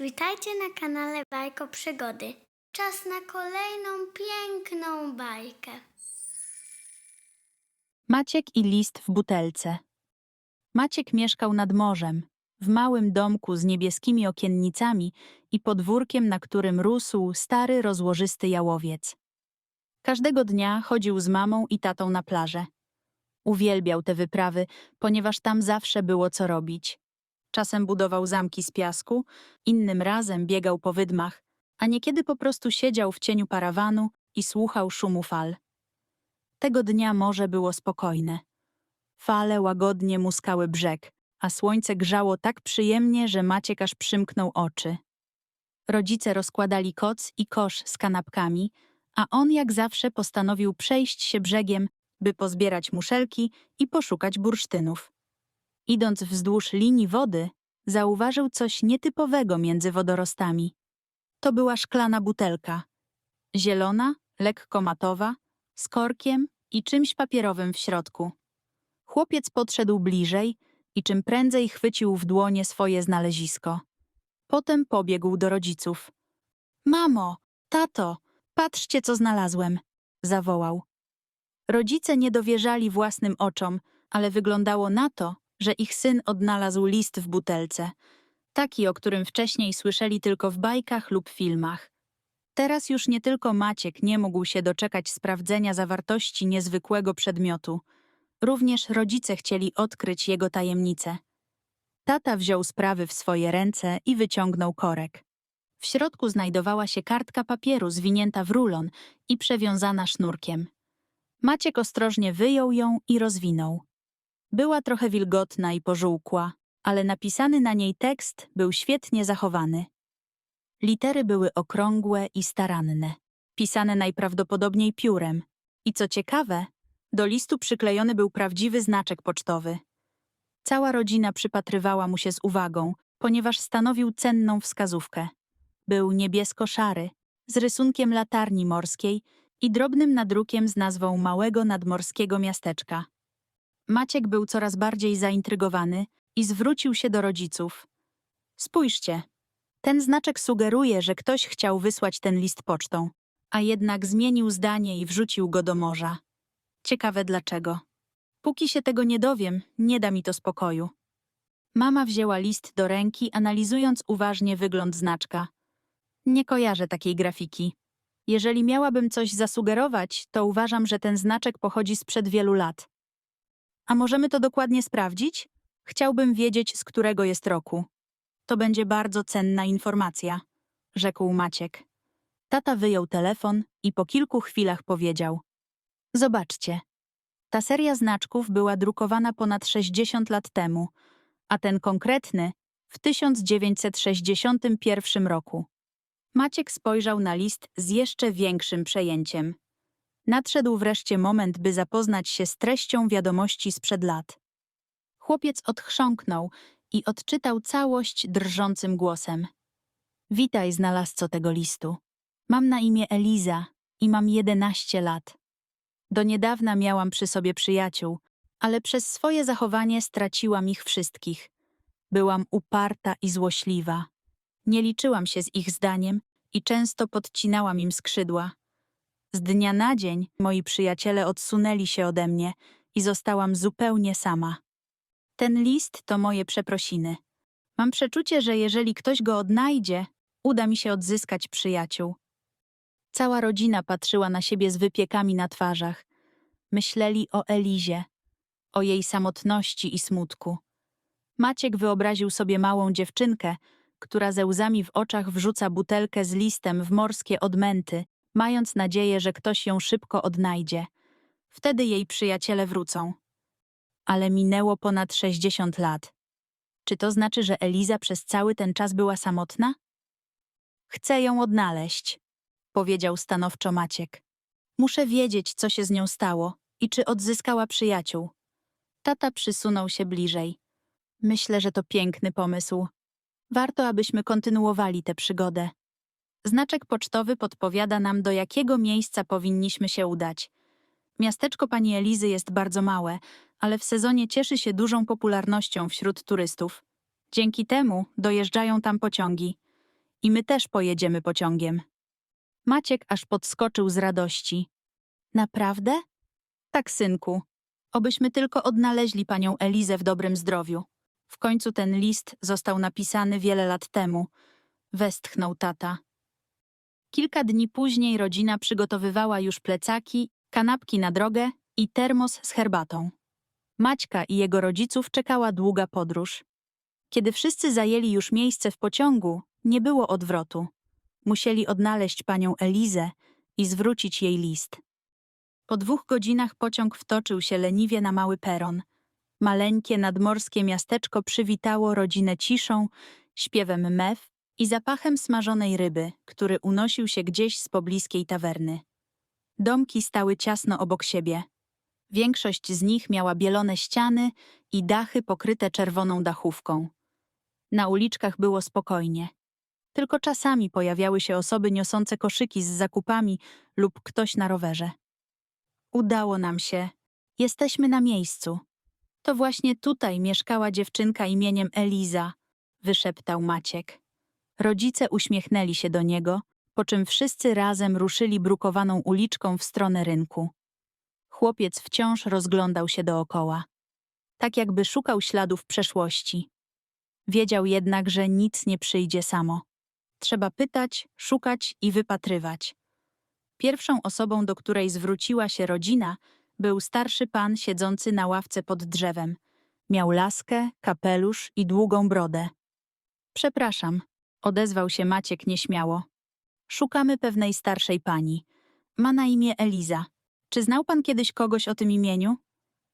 Witajcie na kanale Bajko Przygody. Czas na kolejną piękną bajkę. Maciek i list w butelce. Maciek mieszkał nad morzem, w małym domku z niebieskimi okiennicami i podwórkiem, na którym rósł stary, rozłożysty jałowiec. Każdego dnia chodził z mamą i tatą na plażę. Uwielbiał te wyprawy, ponieważ tam zawsze było co robić. Czasem budował zamki z piasku, innym razem biegał po wydmach, a niekiedy po prostu siedział w cieniu parawanu i słuchał szumu fal. Tego dnia morze było spokojne. Fale łagodnie muskały brzeg, a słońce grzało tak przyjemnie, że Maciek aż przymknął oczy. Rodzice rozkładali koc i kosz z kanapkami, a on jak zawsze postanowił przejść się brzegiem, by pozbierać muszelki i poszukać bursztynów. Idąc wzdłuż linii wody, zauważył coś nietypowego między wodorostami. To była szklana butelka. Zielona, lekko matowa, z korkiem i czymś papierowym w środku. Chłopiec podszedł bliżej i czym prędzej chwycił w dłonie swoje znalezisko. Potem pobiegł do rodziców. Mamo, tato, patrzcie, co znalazłem, zawołał. Rodzice nie dowierzali własnym oczom, ale wyglądało na to, że ich syn odnalazł list w butelce, taki, o którym wcześniej słyszeli tylko w bajkach lub filmach. Teraz już nie tylko Maciek nie mógł się doczekać sprawdzenia zawartości niezwykłego przedmiotu. Również rodzice chcieli odkryć jego tajemnicę. Tata wziął sprawy w swoje ręce i wyciągnął korek. W środku znajdowała się kartka papieru zwinięta w rulon i przewiązana sznurkiem. Maciek ostrożnie wyjął ją i rozwinął. Była trochę wilgotna i pożółkła, ale napisany na niej tekst był świetnie zachowany. Litery były okrągłe i staranne, pisane najprawdopodobniej piórem. I co ciekawe, do listu przyklejony był prawdziwy znaczek pocztowy. Cała rodzina przypatrywała mu się z uwagą, ponieważ stanowił cenną wskazówkę. Był niebiesko-szary, z rysunkiem latarni morskiej i drobnym nadrukiem z nazwą małego nadmorskiego miasteczka. Maciek był coraz bardziej zaintrygowany i zwrócił się do rodziców. Spójrzcie, ten znaczek sugeruje, że ktoś chciał wysłać ten list pocztą, a jednak zmienił zdanie i wrzucił go do morza. Ciekawe dlaczego. Póki się tego nie dowiem, nie da mi to spokoju. Mama wzięła list do ręki, analizując uważnie wygląd znaczka. Nie kojarzę takiej grafiki. Jeżeli miałabym coś zasugerować, to uważam, że ten znaczek pochodzi sprzed wielu lat. A możemy to dokładnie sprawdzić? Chciałbym wiedzieć, z którego jest roku. To będzie bardzo cenna informacja, rzekł Maciek. Tata wyjął telefon i po kilku chwilach powiedział: Zobaczcie. Ta seria znaczków była drukowana ponad 60 lat temu, a ten konkretny w 1961 roku. Maciek spojrzał na list z jeszcze większym przejęciem. Nadszedł wreszcie moment, by zapoznać się z treścią wiadomości sprzed lat. Chłopiec odchrząknął i odczytał całość drżącym głosem. Witaj, znalazco tego listu. Mam na imię Eliza i mam 11 lat. Do niedawna miałam przy sobie przyjaciół, ale przez swoje zachowanie straciłam ich wszystkich. Byłam uparta i złośliwa. Nie liczyłam się z ich zdaniem i często podcinałam im skrzydła. Z dnia na dzień moi przyjaciele odsunęli się ode mnie i zostałam zupełnie sama. Ten list to moje przeprosiny. Mam przeczucie, że jeżeli ktoś go odnajdzie, uda mi się odzyskać przyjaciół. Cała rodzina patrzyła na siebie z wypiekami na twarzach. Myśleli o Elizie, o jej samotności i smutku. Maciek wyobraził sobie małą dziewczynkę, która ze łzami w oczach wrzuca butelkę z listem w morskie odmęty, mając nadzieję, że ktoś ją szybko odnajdzie. Wtedy jej przyjaciele wrócą. Ale minęło ponad 60 lat. Czy to znaczy, że Eliza przez cały ten czas była samotna? Chcę ją odnaleźć, powiedział stanowczo Maciek. Muszę wiedzieć, co się z nią stało i czy odzyskała przyjaciół. Tata przysunął się bliżej. Myślę, że to piękny pomysł. Warto, abyśmy kontynuowali tę przygodę. Znaczek pocztowy podpowiada nam, do jakiego miejsca powinniśmy się udać. Miasteczko pani Elizy jest bardzo małe, ale w sezonie cieszy się dużą popularnością wśród turystów. Dzięki temu dojeżdżają tam pociągi. i my też pojedziemy pociągiem. Maciek aż podskoczył z radości. Naprawdę? Tak, synku. Obyśmy tylko odnaleźli panią Elizę w dobrym zdrowiu. W końcu ten list został napisany wiele lat temu. Westchnął tata. Kilka dni później rodzina przygotowywała już plecaki, kanapki na drogę i termos z herbatą. Maćka i jego rodziców czekała długa podróż. Kiedy wszyscy zajęli już miejsce w pociągu, nie było odwrotu. Musieli odnaleźć panią Elizę i zwrócić jej list. Po dwóch godzinach pociąg wtoczył się leniwie na mały peron. Maleńkie nadmorskie miasteczko przywitało rodzinę ciszą, śpiewem mew i zapachem smażonej ryby, który unosił się gdzieś z pobliskiej tawerny. Domki stały ciasno obok siebie. Większość z nich miała bielone ściany i dachy pokryte czerwoną dachówką. Na uliczkach było spokojnie. Tylko czasami pojawiały się osoby niosące koszyki z zakupami lub ktoś na rowerze. Udało nam się. Jesteśmy na miejscu. To właśnie tutaj mieszkała dziewczynka imieniem Eliza, wyszeptał Maciek. Rodzice uśmiechnęli się do niego, po czym wszyscy razem ruszyli brukowaną uliczką w stronę rynku. Chłopiec wciąż rozglądał się dookoła, tak jakby szukał śladów przeszłości. Wiedział jednak, że nic nie przyjdzie samo. Trzeba pytać, szukać i wypatrywać. Pierwszą osobą, do której zwróciła się rodzina, był starszy pan siedzący na ławce pod drzewem. Miał laskę, kapelusz i długą brodę. Przepraszam, odezwał się Maciek nieśmiało. Szukamy pewnej starszej pani. Ma na imię Eliza. Czy znał pan kiedyś kogoś o tym imieniu?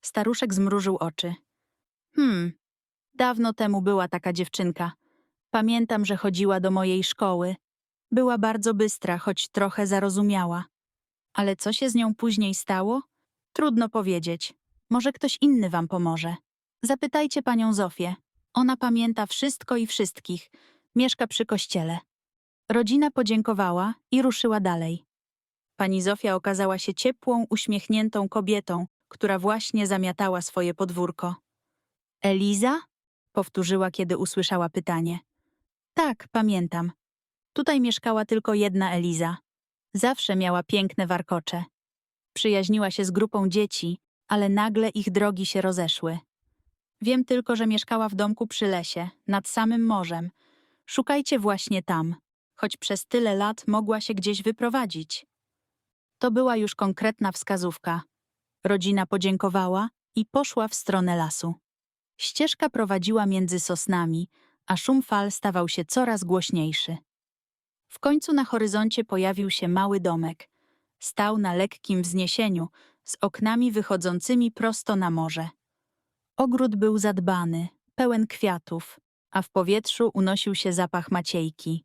Staruszek zmrużył oczy. Hmm, dawno temu była taka dziewczynka. Pamiętam, że chodziła do mojej szkoły. Była bardzo bystra, choć trochę zarozumiała. Ale co się z nią później stało? Trudno powiedzieć. Może ktoś inny wam pomoże. Zapytajcie panią Zofię. Ona pamięta wszystko i wszystkich. Mieszka przy kościele. Rodzina podziękowała i ruszyła dalej. Pani Zofia okazała się ciepłą, uśmiechniętą kobietą, która właśnie zamiatała swoje podwórko. Eliza? powtórzyła, kiedy usłyszała pytanie. Tak, pamiętam. Tutaj mieszkała tylko jedna Eliza. Zawsze miała piękne warkocze. Przyjaźniła się z grupą dzieci, ale nagle ich drogi się rozeszły. Wiem tylko, że mieszkała w domku przy lesie, nad samym morzem. Szukajcie właśnie tam, choć przez tyle lat mogła się gdzieś wyprowadzić. To była już konkretna wskazówka. Rodzina podziękowała i poszła w stronę lasu. Ścieżka prowadziła między sosnami, a szum fal stawał się coraz głośniejszy. W końcu na horyzoncie pojawił się mały domek. Stał na lekkim wzniesieniu, z oknami wychodzącymi prosto na morze. Ogród był zadbany, pełen kwiatów, a w powietrzu unosił się zapach maciejki.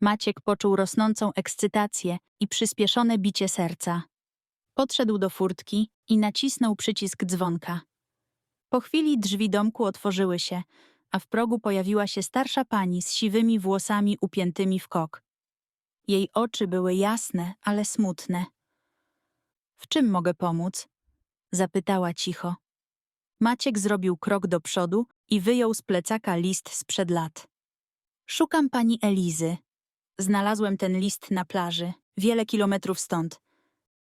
Maciek poczuł rosnącą ekscytację i przyspieszone bicie serca. Podszedł do furtki i nacisnął przycisk dzwonka. Po chwili drzwi domku otworzyły się, a w progu pojawiła się starsza pani z siwymi włosami upiętymi w kok. Jej oczy były jasne, ale smutne. W czym mogę pomóc? Zapytała cicho. Maciek zrobił krok do przodu i wyjął z plecaka list sprzed lat. Szukam pani Elizy. Znalazłem ten list na plaży, wiele kilometrów stąd.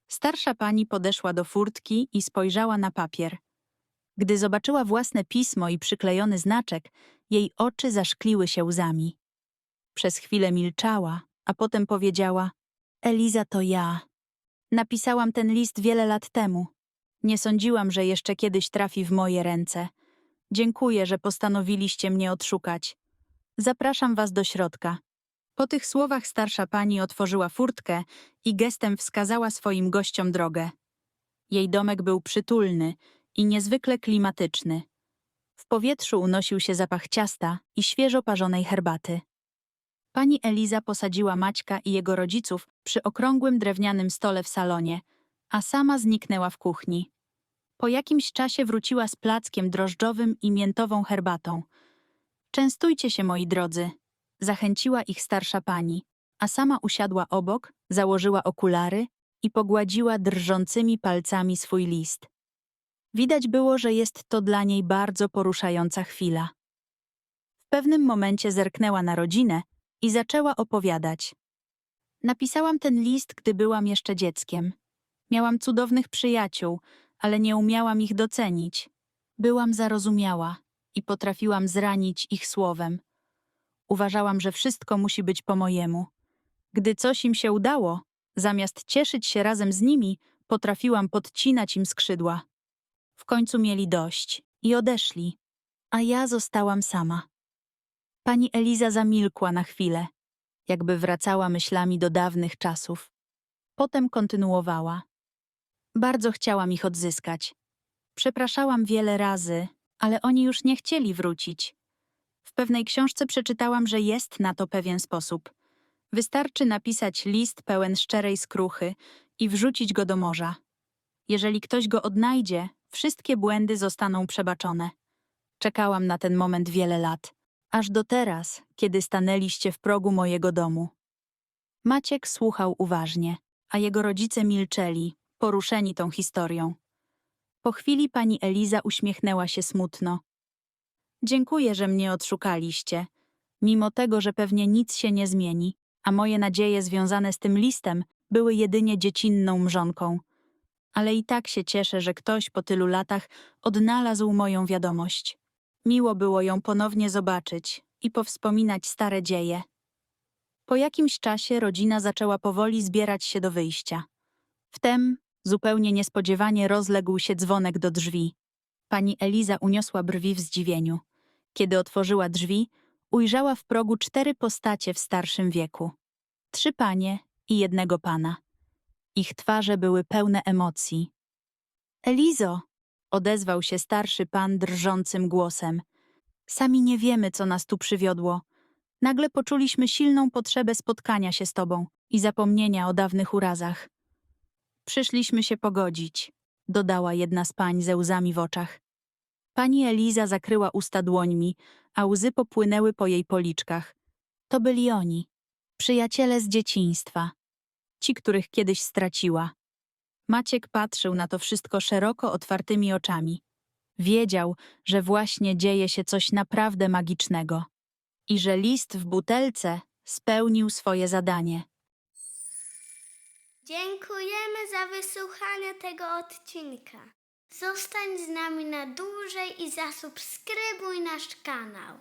Starsza pani podeszła do furtki i spojrzała na papier. Gdy zobaczyła własne pismo i przyklejony znaczek, jej oczy zaszkliły się łzami. Przez chwilę milczała, a potem powiedziała: Eliza to ja. Napisałam ten list wiele lat temu. Nie sądziłam, że jeszcze kiedyś trafi w moje ręce. Dziękuję, że postanowiliście mnie odszukać. Zapraszam was do środka. Po tych słowach starsza pani otworzyła furtkę i gestem wskazała swoim gościom drogę. Jej domek był przytulny i niezwykle klimatyczny. W powietrzu unosił się zapach ciasta i świeżo parzonej herbaty. Pani Eliza posadziła Maćka i jego rodziców przy okrągłym drewnianym stole w salonie, a sama zniknęła w kuchni. Po jakimś czasie wróciła z plackiem drożdżowym i miętową herbatą. Częstujcie się, moi drodzy, zachęciła ich starsza pani, a sama usiadła obok, założyła okulary i pogładziła drżącymi palcami swój list. Widać było, że jest to dla niej bardzo poruszająca chwila. W pewnym momencie zerknęła na rodzinę i zaczęła opowiadać. Napisałam ten list, gdy byłam jeszcze dzieckiem. Miałam cudownych przyjaciół, ale nie umiałam ich docenić. Byłam zarozumiała i potrafiłam zranić ich słowem. Uważałam, że wszystko musi być po mojemu. Gdy coś im się udało, zamiast cieszyć się razem z nimi, potrafiłam podcinać im skrzydła. W końcu mieli dość i odeszli, a ja zostałam sama. Pani Eliza zamilkła na chwilę, jakby wracała myślami do dawnych czasów. Potem kontynuowała. Bardzo chciałam ich odzyskać. Przepraszałam wiele razy, ale oni już nie chcieli wrócić. W pewnej książce przeczytałam, że jest na to pewien sposób. Wystarczy napisać list pełen szczerej skruchy i wrzucić go do morza. Jeżeli ktoś go odnajdzie, wszystkie błędy zostaną przebaczone. Czekałam na ten moment wiele lat, aż do teraz, kiedy stanęliście w progu mojego domu. Maciek słuchał uważnie, a jego rodzice milczeli, poruszeni tą historią. Po chwili pani Eliza uśmiechnęła się smutno. Dziękuję, że mnie odszukaliście, mimo tego, że pewnie nic się nie zmieni, a moje nadzieje związane z tym listem były jedynie dziecinną mrzonką. Ale i tak się cieszę, że ktoś po tylu latach odnalazł moją wiadomość. Miło było ją ponownie zobaczyć i powspominać stare dzieje. Po jakimś czasie rodzina zaczęła powoli zbierać się do wyjścia. Wtem, zupełnie niespodziewanie, rozległ się dzwonek do drzwi. Pani Eliza uniosła brwi w zdziwieniu. Kiedy otworzyła drzwi, ujrzała w progu cztery postacie w starszym wieku. Trzy panie i jednego pana. Ich twarze były pełne emocji. Elizo! odezwał się starszy pan drżącym głosem. Sami nie wiemy, co nas tu przywiodło. Nagle poczuliśmy silną potrzebę spotkania się z tobą i zapomnienia o dawnych urazach. Przyszliśmy się pogodzić, dodała jedna z pań ze łzami w oczach. Pani Eliza zakryła usta dłońmi, a łzy popłynęły po jej policzkach. To byli oni, przyjaciele z dzieciństwa, ci, których kiedyś straciła. Maciek patrzył na to wszystko szeroko otwartymi oczami. Wiedział, że właśnie dzieje się coś naprawdę magicznego i że list w butelce spełnił swoje zadanie. Dziękujemy za wysłuchanie tego odcinka. Zostań z nami na dłużej i zasubskrybuj nasz kanał.